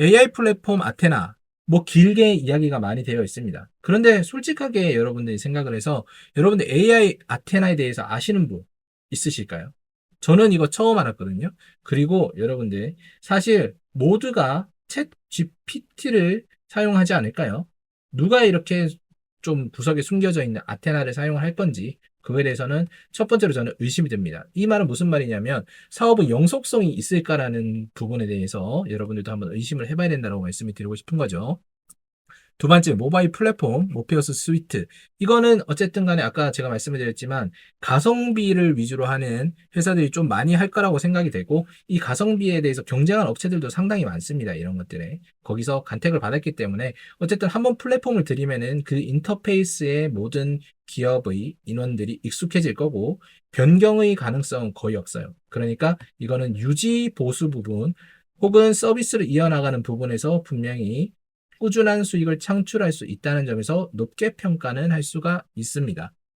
AI 플랫폼 아테나 뭐 길게 이야기가 많이 되어 있습니다. 그런데 솔직하게 여러분들이 생각을 해서 여러분들 AI 아테나에 대해서 아시는 분 있으실까요? 저는 이거 처음 알았거든요. 그리고 여러분들 사실 모두가 챗 GPT를 사용하지 않을까요? 누가 이렇게 좀 구석에 숨겨져 있는 아테나를 사용을 할 건지 그거에 대해서는 첫 번째로 저는 의심이 듭니다. 이 말은 무슨 말이냐면 사업의 영속성이 있을까라는 부분에 대해서 여러분들도 한번 의심을 해봐야 된다고 말씀을 드리고 싶은 거죠. 두 번째, 모바일 플랫폼, 모피어스 스위트. 이거는 어쨌든 간에 아까 제가 말씀을 드렸지만, 가성비를 위주로 하는 회사들이 좀 많이 할 거라고 생각이 되고, 이 가성비에 대해서 경쟁한 업체들도 상당히 많습니다. 이런 것들에. 거기서 간택을 받았기 때문에, 어쨌든 한번 플랫폼을 들이면은 그 인터페이스의 모든 기업의 인원들이 익숙해질 거고, 변경의 가능성은 거의 없어요. 그러니까 이거는 유지 보수 부분, 혹은 서비스를 이어나가는 부분에서 분명히 꾸준한 수익을 창출할 수 있다는 점에서 높게 평가는 할 수가 있습니다.